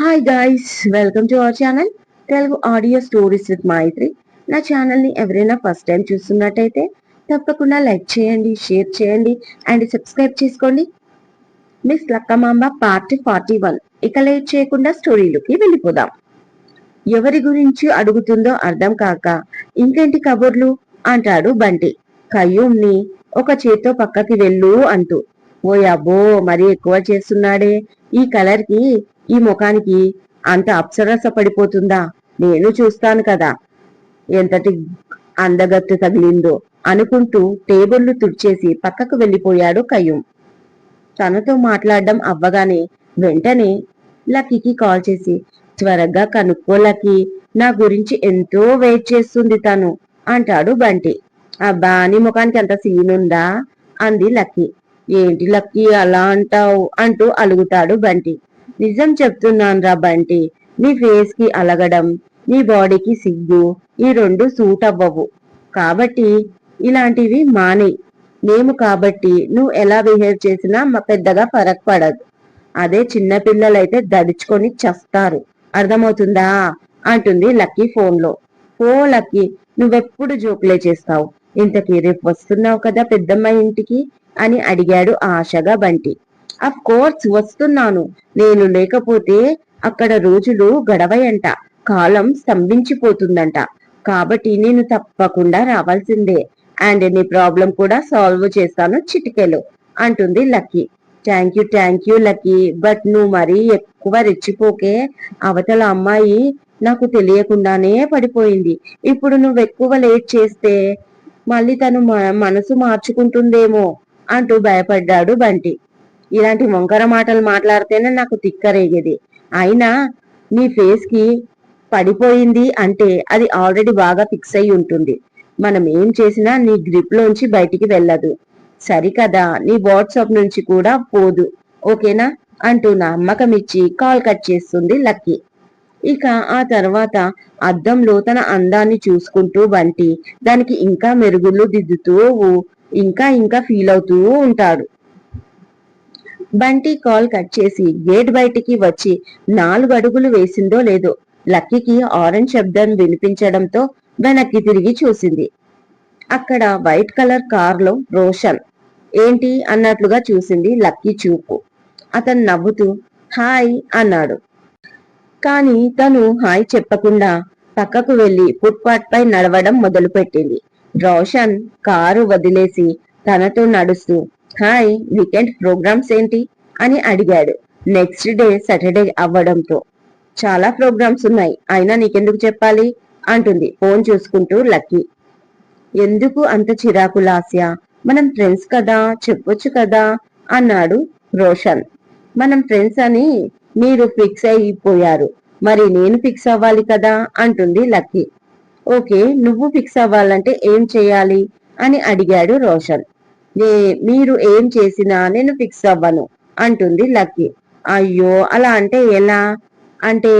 Hi guys welcome to our channel Telugu audio stories with Maithri నా ఛానల్ని ఎవరైనా first time చూస్తున్నట్టయితే తప్పకుండా లైక్ చేయండి షేర్ చేయండి అండ్ సబ్స్క్రైబ్ చేసుకోండి. Miss Lakkamamba part forty one ఇక లేట్ చేయకుండా స్టోరీలోకి వెళ్ళిపోదాం. ఎవరి గురించి అడుగుతుందో అర్థం కాక ఇంకేంటి కబుర్లు? అంటాడు బంటి. కయ్యూమ్ని ఒక చేత్తో పక్కకి వెళ్ళు అంటూ. ఓ అబ్బో మరి ఎక్కువ చేస్తున్నాడే. ఈ కలర్కి ఈ ముఖానికి అంత అప్సరస పడిపోతుందా? నేను చూస్తాను కదా. ఎంతటి అందగత్తు తగిలిందో అనుకుంటూ టేబుల్ను తుడిచేసి పక్కకు వెళ్ళిపోయాడు కయ్యూం తనతో మాట్లాడడం అవ్వగానే వెంటనే లక్కీకి కాల్ చేసి త్వరగా కనుక్కో నా గురించి ఎంతో వెయిట్ చేస్తుంది తను అంటాడు బంటి. అబ్బా నీ ముఖానికి అంత సీనుందా ఉందా? అంది లక్కీ. ఏంటి లక్కీ అలా అంటావు? అంటూ అలుగుతాడు బంటి. నిజం చెప్తున్నాను రా బంటి. నీ ఫేస్కి అలగడం నీ బాడీకి సిగ్గు ఈ రెండు సూట్ అవ్వవు. కాబట్టి ఇలాంటివి మానే. మేము కాబట్టి నువ్వు ఎలా బిహేవ్ చేసినా మా పెద్దగా ఫరక్ పడదు అదే చిన్నపిల్లలైతే దడుచుకొని చస్తారు. అర్థమవుతుందా? అంటుంది లక్కీ ఫోన్లో. ఓ లక్కీ నువ్వెప్పుడు జోకులే చేస్తావు? ఇంతకీ రేపు వస్తున్నావు కదా పెద్దమ్మ ఇంటికి? అని అడిగాడు ఆశగా బంటి. అఫ్ కోర్స్ వస్తున్నాను. నేను లేకపోతే అక్కడ రోజులు గడవయంట. కాలం స్తంభించిపోతుందంట. కాబట్టి నేను తప్పకుండా రావాల్సిందే. అండ్ నీ ప్రాబ్లం కూడా సాల్వ్ చేస్తాను చిటికెలో. అంటుంది Lucky. Thank you thank you Lucky. But నువ్వు మరీ ఎక్కువ రెచ్చిపోకే అవతల అమ్మాయి నాకు తెలియకుండానే పడిపోయింది. ఇప్పుడు నువ్వు ఎక్కువ లేట్ చేస్తే మళ్ళీ తను మనసు మార్చుకుంటుందేమో అంటూ భయపడ్డాడు బంటి. ఇలాంటి వంకర మాటలు మాట్లాడితేనే నాకు తిక్కరేగేది. అయినా నీ ఫేస్కి పడిపోయింది అంటే అది ఆల్రెడీ బాగా ఫిక్స్ అయి ఉంటుంది. మనం ఏం చేసినా నీ గ్రిప్ లోంచి బయటికి వెళ్ళదు. సరికదా నీ వాట్సాప్ నుంచి కూడా పోదు. ఓకేనా? అంటూ నమ్మకం ఇచ్చి కాల్ కట్ చేస్తుంది లక్కీ. ఇక ఆ తర్వాత అద్దంలో తన అందాన్ని చూసుకుంటూ బంటి దానికి ఇంకా మెరుగులు దిద్దుతూ ఇంకా ఇంకా ఫీల్ అవుతూ ఉంటాడు. బంటి కాల్ కట్ చేసి గేట్ బయటికి వచ్చి నాలుగు అడుగులు వేసిందో లేదో లక్కీకి ఆరెంజ్ శబ్దం వినిపించడంతో వెనక్కి తిరిగి చూసింది. అక్కడ వైట్ కలర్ కార్లో రోషన్. ఏంటి? అన్నట్లుగా చూసింది లక్కీ చూపు. అతను నవ్వుతూ హాయ్ అన్నాడు. కాని తను హాయ్ చెప్పకుండా పక్కకు వెళ్ళి ఫుట్పాత్ పై నడవడం మొదలుపెట్టింది. రోషన్ కారు వదిలేసి తనతో నడుస్తూ హాయ్ వీకెండ్ ప్రోగ్రామ్స్ ఏంటి? అని అడిగాడు. నెక్స్ట్ డే సాటర్డే అవ్వడంతో. చాలా ప్రోగ్రామ్స్ ఉన్నాయి అయినా నీకెందుకు చెప్పాలి? అంటుంది. ఫోన్ చూసుకుంటూ లక్కీ. ఎందుకు అంత చిరాకు లాస్య? మనం ఫ్రెండ్స్ కదా చెప్పొచ్చు కదా? అన్నాడు రోషన్. మనం ఫ్రెండ్స్ అని మీరు ఫిక్స్ అయిపోయారు. మరి నేను ఫిక్స్ అవ్వాలి కదా? అంటుంది లక్కీ. ఓకే నువ్వు ఫిక్స్ అవ్వాలంటే ఏం చేయాలి? అని అడిగాడు రోషన్. మీరు ఏం చేసినా నేను ఫిక్స్ అవ్వను అంటుంది లక్కీ. అయ్యో అలా అంటే ఎలా? అంటే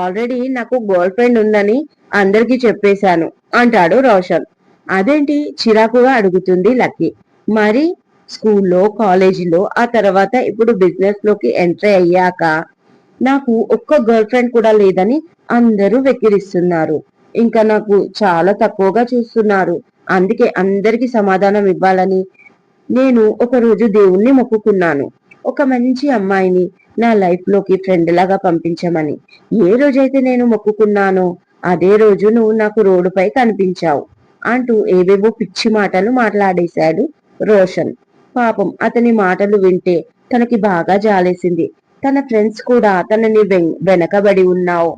ఆల్రెడీ నాకు గర్ల్ ఫ్రెండ్ ఉందని అందరికి చెప్పేశాను అంటాడు రోషన్. అదేంటి? చిరాకుగా అడుగుతుంది లక్కీ. మరి స్కూల్లో కాలేజీలో ఆ తర్వాత ఇప్పుడు బిజినెస్లోకి ఎంట్రీ అయ్యాక నాకు ఒక్క గర్ల్ ఫ్రెండ్ కూడా లేదని అందరూ వెక్కిరిస్తున్నారు. ఇంకా నాకు చాలా తక్కువగా చూస్తున్నారు. అందుకే అందరికి సమాధానం ఇవ్వాలని నేను ఒక రోజు దేవుణ్ణి మొక్కుకున్నాను. ఒక మంచి అమ్మాయిని నా లైఫ్లోకి ఫ్రెండ్ లాగా పంపించమని. ఏ రోజైతే నేను మొక్కుకున్నానో అదే రోజు నువ్వు నాకు రోడ్డుపై కనిపించావు అంటూ ఏవేవో పిచ్చి మాటలు మాట్లాడేశాడు రోషన్. పాపం అతని మాటలు వింటే తనకి బాగా జాలేసింది. తన ఫ్రెండ్స్ కూడా తనని వెనకబడి ఉన్నావు.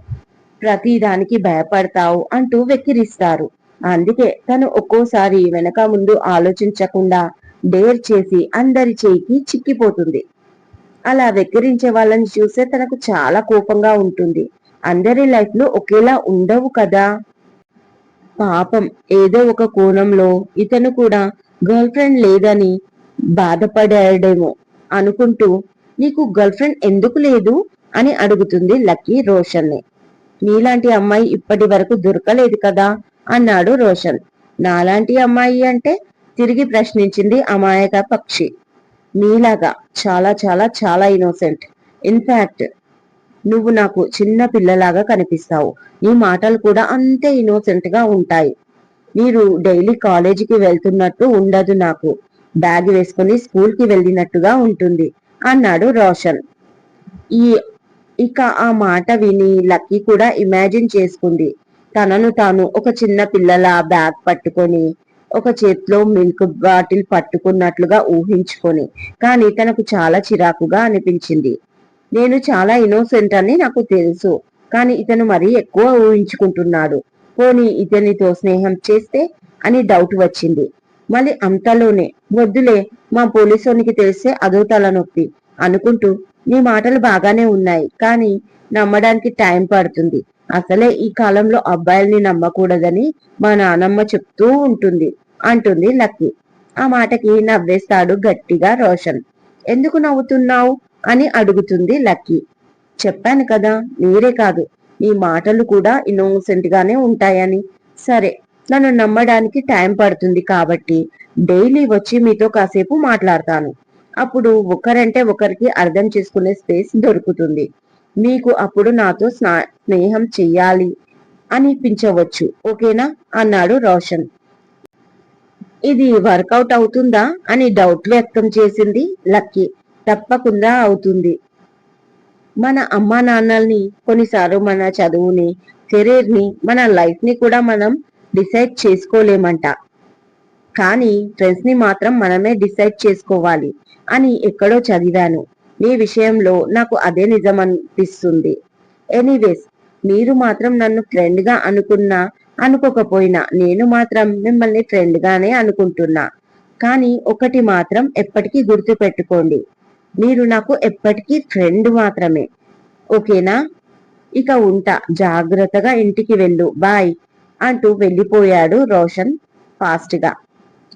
ప్రతిదానికి భయపడతావు అంటూ వెక్కిరిస్తారు. అందుకే తను ఒక్కోసారి వెనక ముందు ఆలోచించకుండా డేర్ చేసి అందరి చేయికి చిక్కిపోతుంది. అలా వెక్కిరించే వాళ్ళని చూస్తే తనకు చాలా కోపంగా ఉంటుంది. అందరి లైఫ్లు ఒకేలా ఉండవు కదా? పాపం ఏదో ఒక కోణంలో ఇతను కూడా గర్ల్ ఫ్రెండ్ లేదని బాధపడాడేమో అనుకుంటూ నీకు గర్ల్ ఫ్రెండ్ ఎందుకు లేదు? అని అడుగుతుంది లక్కీ రోషన్ని నీలాంటి అమ్మాయి ఇప్పటి వరకు దొరకలేదు కదా? అన్నాడు రోషన్. నాలాంటి అమ్మాయి అంటే తిరిగి ప్రశ్నించింది అమాయక పక్షి. నీలాగా చాలా చాలా చాలా ఇన్నోసెంట్ ఇన్ఫాక్ట్ నువ్వు నాకు చిన్న పిల్లలాగా కనిపిస్తావు. నీ మాటలు కూడా అంతే ఇన్నోసెంట్గా ఉంటాయి. మీరు డైలీ కాలేజీకి వెళ్తున్నట్టు ఉండదు నాకు. బ్యాగ్ వేసుకుని స్కూల్కి వెళ్ళినట్టుగా ఉంటుంది అన్నాడు రోషన్. ఈ ఇక ఆ మాట విని లక్కీ కూడా ఇమాజిన్ చేసుకుంది. తనను తాను ఒక చిన్న పిల్లల బ్యాగ్ పట్టుకొని ఒక చేతిలో మిల్క్ బాటిల్ పట్టుకున్నట్లుగా ఊహించుకొని కానీ తనకు చాలా చిరాకుగా అనిపించింది. నేను చాలా ఇన్నోసెంట్ అని నాకు తెలుసు కానీ ఇతను మరీ ఎక్కువ ఊహించుకుంటున్నాడు. పోనీ ఇతనితో స్నేహం చేస్తే అని డౌట్ వచ్చింది. మళ్ళీ అంతలోనే వద్దులే మా పోలీసోనికి తెలిస్తే అదో తలనొప్పి అనుకుంటూ నీ మాటలు బాగానే ఉన్నాయి కానీ నమ్మడానికి టైం పడుతుంది. అసలే ఈ కాలంలో అబ్బాయిల్ని నమ్మకూడదని మా నానమ్మ చెప్తూ ఉంటుంది అంటుంది లక్కీ. ఆ మాటకి నవ్వేస్తాడు గట్టిగా రోషన్. ఎందుకు నవ్వుతున్నావు? అని అడుగుతుంది లక్కీ. చెప్పాను కదా మీరే కాదు. మీ మాటలు కూడా ఇన్నోసెంట్ గానే ఉంటాయని. సరే నన్ను నమ్మడానికి టైం పడుతుంది కాబట్టి డైలీ వచ్చి మీతో కాసేపు మాట్లాడతాను. అప్పుడు ఒకరంటే ఒకరికి అర్థం చేసుకునే స్పేస్ దొరుకుతుంది. మీకు అప్పుడు నాతో స్నా- స్నేహం చెయ్యాలి అనిపించవచ్చు ఓకేనా? అన్నాడు రోషన్. ఇది వర్కౌట్ అవుతుందా అని డౌట్ వ్యక్తం చేసింది లక్కీ. తప్పకుండా అవుతుంది. మన అమ్మా నాన్నల్ని కొన్నిసార్లు మన చదువుని కెరీర్ని మన లైఫ్ని కూడా మనం డిసైడ్ చేసుకోలేమంట. కానీ ఫ్రెండ్స్ని మాత్రం మనమే డిసైడ్ చేసుకోవాలి అని ఎక్కడో చదివాను. మీ విషయంలో నాకు అదే నిజం అనిపిస్తుంది ఎనీవేస్ మీరు మాత్రం నన్ను ఫ్రెండ్గా అనుకున్నా అనుకోకపోయినా నేను మాత్రం మిమ్మల్ని ఫ్రెండ్గానే అనుకుంటున్నా. కానీ ఒకటి మాత్రం ఎప్పటికీ గుర్తు పెట్టుకోండి మీరు నాకు ఎప్పటికీ ఫ్రెండ్ మాత్రమే. ఓకేనా? ఇక ఉంటా. జాగ్రత్తగా ఇంటికి వెళ్ళు. బాయ్ అంటూ వెళ్ళిపోయాడు రోషన్ ఫాస్ట్గా.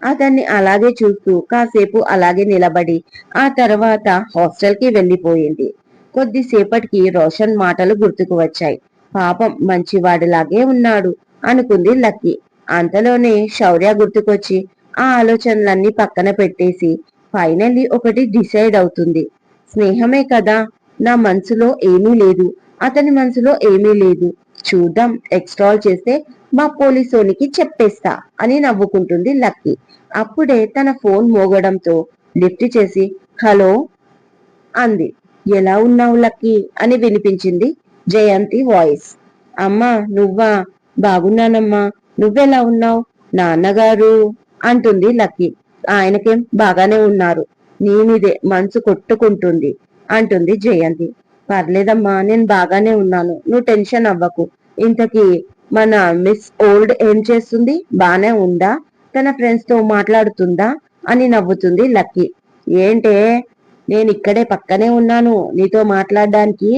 అతన్ని అలాగే చూస్తూ కాసేపు అలాగే నిలబడి ఆ తర్వాత హాస్టల్కి వెళ్ళిపోయింది కొద్దిసేపటికి రోషన్ మాటలు గుర్తుకు వచ్చాయి. పాపం మంచివాడిలాగే ఉన్నాడు అనుకుంది లక్కీ. అంతలోనే శౌర్య గుర్తుకొచ్చి ఆ ఆలోచనలన్నీ పక్కన పెట్టేసి ఫైనల్లీ ఒకటి డిసైడ్ అవుతుంది. స్నేహమే కదా నా మనసులో ఏమీ లేదు అతని మనసులో ఏమీ లేదు. చూద్దాం ఎక్స్ట్రాల్ చేస్తే మా పోలీసోనికి చెప్పేస్తా అని నవ్వుకుంటుంది లక్కీ. అప్పుడే తన ఫోన్ మోగడంతో లిఫ్ట్ చేసి హలో అంది. ఎలా ఉన్నావు లక్కీ? అని వినిపించింది జయంతి వాయిస్. అమ్మా నువ్వా? బాగున్నానమ్మా. నువ్వెలా ఉన్నావు? నాన్నగారు అంటుంది లక్కీ. ఆయనకేం బాగానే ఉన్నారు. నీ మీదే మనసు కొట్టుకుంటుంది అంటుంది జయంతి. పర్లేదమ్మా నేను బాగానే ఉన్నాను. నువ్వు టెన్షన్ అవ్వకు. ఇంతకీ మన మిస్ ఓల్డ్ ఏం చేస్తుంది? బానే ఉందా? తన ఫ్రెండ్స్తో మాట్లాడుతుందా? అని నవ్వుతుంది లక్కీ. ఏంటే? నేను ఇక్కడే పక్కనే ఉన్నాను. నీతో మాట్లాడడానికి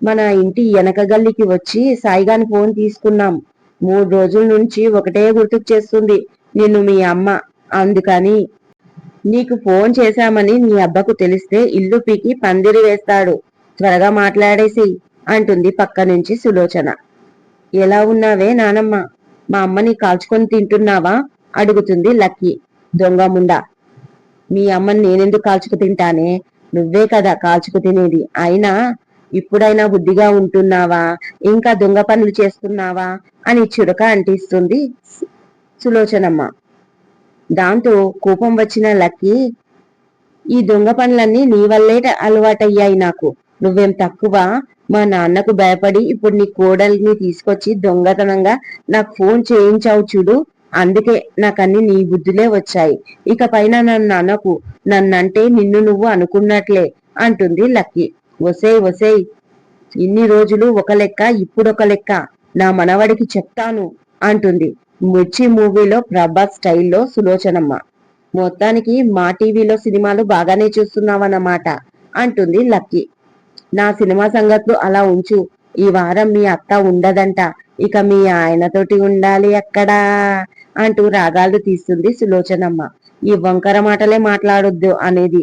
మన ఇంటి వెనక గల్లికి వచ్చి సాయిగాని ఫోన్ తీసుకున్నాం. మూడు రోజుల నుంచి ఒకటే గుర్తుకు చేస్తుంది నిన్ను మీ అమ్మ. అందుకని నీకు ఫోన్ చేశామని నీ అబ్బకు తెలిస్తే ఇల్లు పీకి పందిరి వేస్తాడు. త్వరగా మాట్లాడేసి అంటుంది పక్క నుంచి సులోచన. ఎలా ఉన్నావే నానమ్మ? మా అమ్మని కాల్చుకొని తింటున్నావా? అడుగుతుంది లక్కీ. దొంగ ముండా. మీ అమ్మని నేనెందుకు కాల్చుకు తింటానే? నువ్వే కదా కాల్చుకు తినేది. అయినా ఇప్పుడైనా బుద్ధిగా ఉంటున్నావా? ఇంకా దొంగ పనులు చేస్తున్నావా? అని చురక అంటిస్తుంది సులోచనమ్మ. దాంతో కోపం వచ్చిన లక్కీ ఈ దొంగ పనులన్నీ నీ వల్లే అలవాటయ్యాయి నాకు. నువ్వేం తక్కువ మా నాన్నకు భయపడి ఇప్పుడు నీ కోడల్ని తీసుకొచ్చి దొంగతనంగా నాకు ఫోన్ చేయించావు చూడు. అందుకే నాకన్ని నీ బుద్ధులే వచ్చాయి. ఇక పైన నన్ను అనకు. నన్నంటే నిన్ను నువ్వు అనుకున్నట్లే అంటుంది లక్కీ. ఒసేయ్ ఒసేయ్ ఇన్ని రోజులు ఒక లెక్క ఇప్పుడొక లెక్క. నా మనవడికి చెప్తాను అంటుంది. మిర్చి మూవీలో ప్రభాస్ స్టైల్లో సులోచనమ్మ. మొత్తానికి మా టీవీలో సినిమాలు బాగానే చూస్తున్నావన్నమాట అంటుంది లక్కీ. నా సినిమా సంగతులు అలా ఉంచు. ఈ వారం మీ అత్త ఉండదంట. ఇక మీ ఆయనతోటి ఉండాలి ఎక్కడా? అంటూ రాగాలు తీస్తుంది సులోచనమ్మ. ఈ వంకర మాటలే మాట్లాడొద్దు అనేది.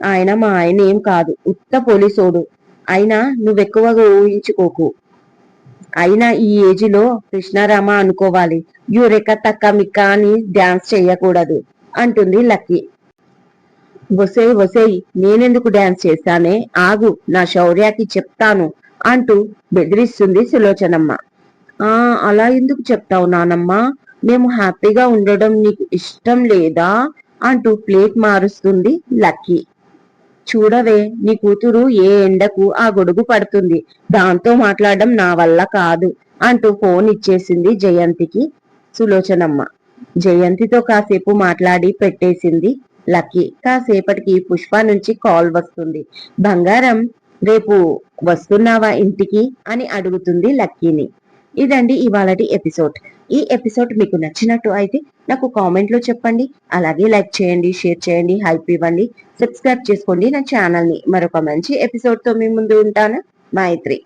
ఆయన మా ఆయన ఏం కాదు. ఉత్త పోలీసోడు. అయినా నువ్వెక్కువగా ఊహించుకోకు. అయినా ఈ ఏజీలో కృష్ణారామ అనుకోవాలి. యూరెక్క తక్క మిక్క అని డాన్స్ చేయకూడదు అంటుంది లక్కీ. వసే వసేయ్ నేనెందుకు డాన్స్ చేశానే? ఆగు నా శౌర్యకి చెప్తాను అంటూ బెదిరిస్తుంది సులోచనమ్మ. ఆ అలా ఎందుకు చెప్తావు నానమ్మ? మేము హ్యాపీగా ఉండడం నీకు ఇష్టం లేదా? అంటూ ప్లేట్ మారుస్తుంది లక్కీ. చూడవే నీ కూతురు ఏ ఎండకు ఆ గొడుగు పడుతుంది? దాంతో మాట్లాడడం నా వల్ల కాదు అంటూ ఫోన్ ఇచ్చేసింది జయంతికి సులోచనమ్మ. జయంతితో కాసేపు మాట్లాడి పెట్టేసింది లక్కీ. కాసేపటికి పుష్ప నుంచి కాల్ వస్తుంది. బంగారం రేపు వస్తున్నావా ఇంటికి? అని అడుగుతుంది లక్కీని. ఇదండి ఇవాళటి ఎపిసోడ్. ఈ ఎపిసోడ్ మీకు నచ్చినట్టు అయితే నాకు కామెంట్లో చెప్పండి. అలాగే లైక్ చేయండి షేర్ చేయండి హైప్ ఇవ్వండి. సబ్స్క్రైబ్ చేసుకోండి నా ఛానల్ని. మరొక మంచి ఎపిసోడ్తో మీ ముందు ఉంటాను. మైత్రి.